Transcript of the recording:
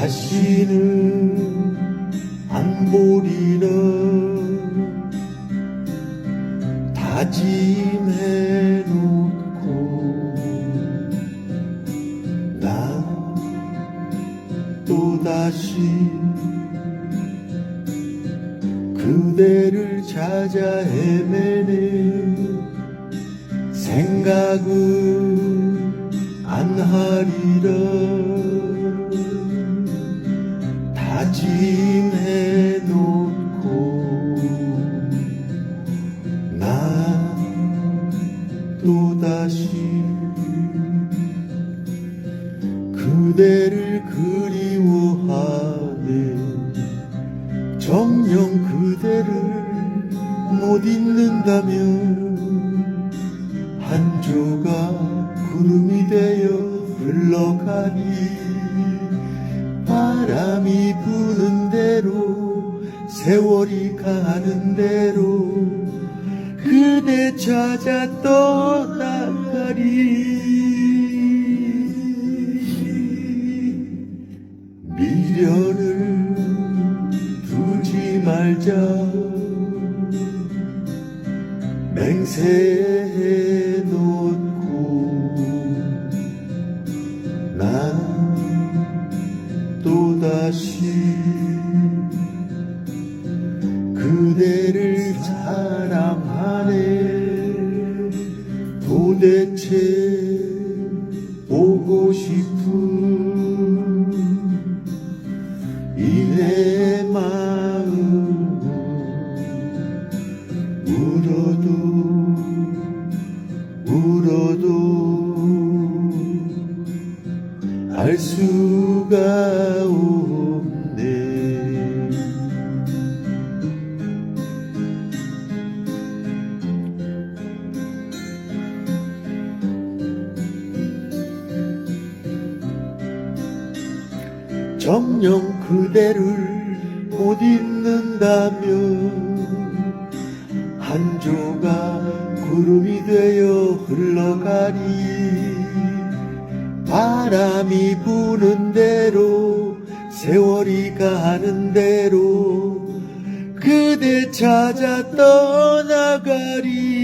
다시는 안 보리라 다짐해 놓고 나 또다시 그대를 찾아 헤매네 생각은 안 하리라 다짐해 놓고 나 또다시 그대를 그리워하네 정녕 그대를 못 잊는다면 한 조각 구름이 되어 흘러가니 바람이 부는 대로 세월이 가는 대로 그대 찾아 떠나가리. 미련을 두지 말자. 맹세해 놓 또다시 그대를 사랑하네. 도대체 보고 싶은 이내 마음은 울어도 울어도 알 수가 정녕 그대를 못 잊는다면 한 조각 구름이 되어 흘러가니 바람이 부는 대로 세월이 가는 대로 그대 찾아 떠나가리